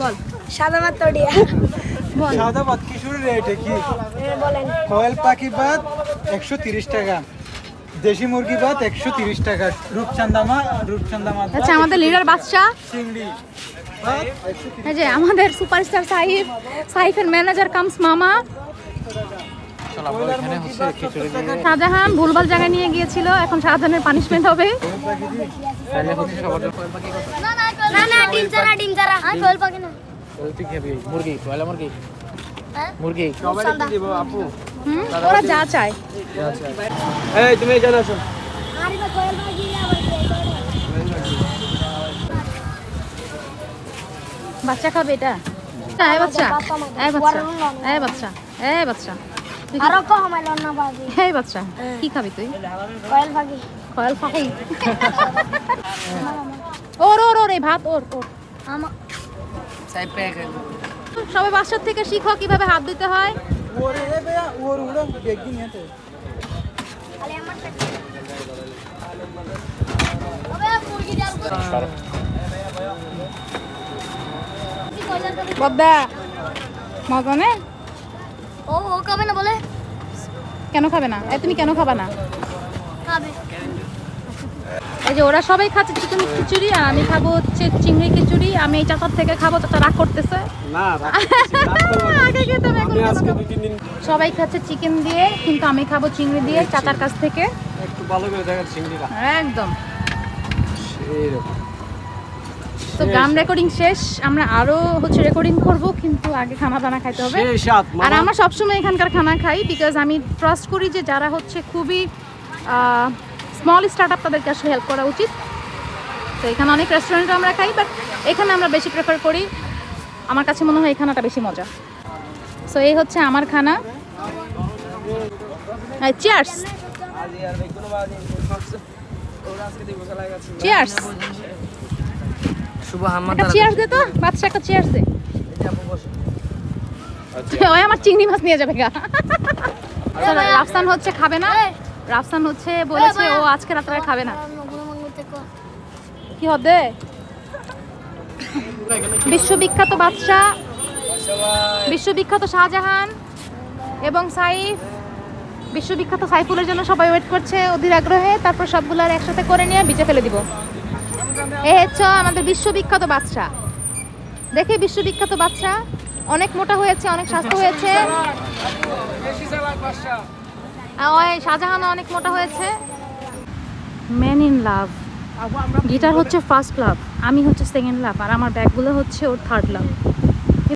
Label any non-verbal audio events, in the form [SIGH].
বল। সাদা মাছ তড়িয়া বল। সাদা ভাত কিশোর রেট কি? বলেন। কোয়েল পাখি ভাত একশো তিরিশ টাকা। দেশি মুরগি ভাত একশো তিরিশ টাকা। রূপচান্দা মা রূপচান্দা আচ্ছা আমাদের লিডার বাদশা চিংড়ি। ভাত এই যে আমাদের সুপারস্টার সাহিব সাইফের ম্যানেজার কামস মামা। শাহজাহান ভুলভাল জায়গায় নিয়ে গিয়েছিল এখন শাহজাহানের পানিশমেন্ট হবে। না না ডিম চারা ডিম চারা আমি কোয়েল পাখি না। মুরগি মুরগি? হ্যাঁ? মুরগি। রূপচাঁদা। ওরা যা চায়। এই তুমি এখানে আসো। বাচ্চা খাবে এটা? এই বাচ্চা। এই বাচ্চা এই বাচ্চা এই বাচ্চা। আরও কম আমার না বাজি। এই বাচ্চা কি খাবি তুই? কোয়েল পাখি কয়েল ফাঁকি [LAUGHS] ওর ওর ওর এই ভাত ওর ওর। আমার সবাই বাসার থেকে শিখো কীভাবে হাত দিতে হয়। ওর এ বেয়া ওর উড়ে বেগিং এতে খালি আমার ওবে মুরগি কবি বদ্দা মজা নে ও ও কবে না বলে কেন খাবে না? এই তুমি কেন খাবে না? এই যে ওরা সবাই খাচ্ছে চিকেন খিচুড়ি আর আমি খাব হচ্ছে চিংড়ি খিচুড়ি। আমি এই চাচার থেকে খাব চাচা রাগ করতেছে। [LAUGHS] সবাই খাচ্ছে চিকেন দিয়ে কিন্তু আমি খাব চিংড়ি দিয়ে চাচার কাছ থেকে। একটু ভালো করে দেখেন চিংড়িটা। একদম। তো গান রেকর্ডিং শেষ আমরা আরও হচ্ছে রেকর্ডিং করব কিন্তু আগে খানা দানা খাইতে হবে। আর। আমরা সবসময় এখানকার খানা খাই বিকজ আমি ট্রাস্ট করি যে যারা হচ্ছে খুবই স্মল স্টার্ট আপ তাদেরকে আসলে হেল্প করা উচিত। তো এখানে অনেক রেস্টুরেন্টে আমরা খাই বাট এখানে আমরা বেশি প্রেফার করি। আমার কাছে মনে হয় এই খানাটা বেশি মজা। সো এই হচ্ছে আমার খানা। চিয়ার্স চিয়ার্স শুভ হাম্মা একটা দে তো বাচ্চা একটা চিয়ার্স দে। ওই আমার চিংড়ি মাছ নিয়ে যাবে গা। আচ্ছা, রাফসান হচ্ছে খাবে না। রাফসান হচ্ছে বলেছে ও আজকে রাত্রে খাবে না। কি হবে? বিশ্ববিখ্যাত বাদশা বিশ্ববিখ্যাত শাহজাহান এবং সাইফ। বিশ্ববিখ্যাত সাইফুলের জন্য সবাই ওয়েট করছে অধীর আগ্রহে। তারপর সবগুলো আর একসাথে করে নিয়ে বিচে ফেলে দিব। এ হচ্ছে আমাদের বিশ্ববিখ্যাত বাচ্চা। দেখে বিশ্ববিখ্যাত বাচ্চা। অনেক মোটা হয়েছে অনেক স্বাস্থ্য হয়েছে। আর ওই শাহজাহান অনেক মোটা হয়েছে। ম্যান ইন লাভ গিটার হচ্ছে ফার্স্ট লাভ আমি হচ্ছে সেকেন্ড লাভ আর আমার ব্যাগগুলো হচ্ছে ওর থার্ড লাভ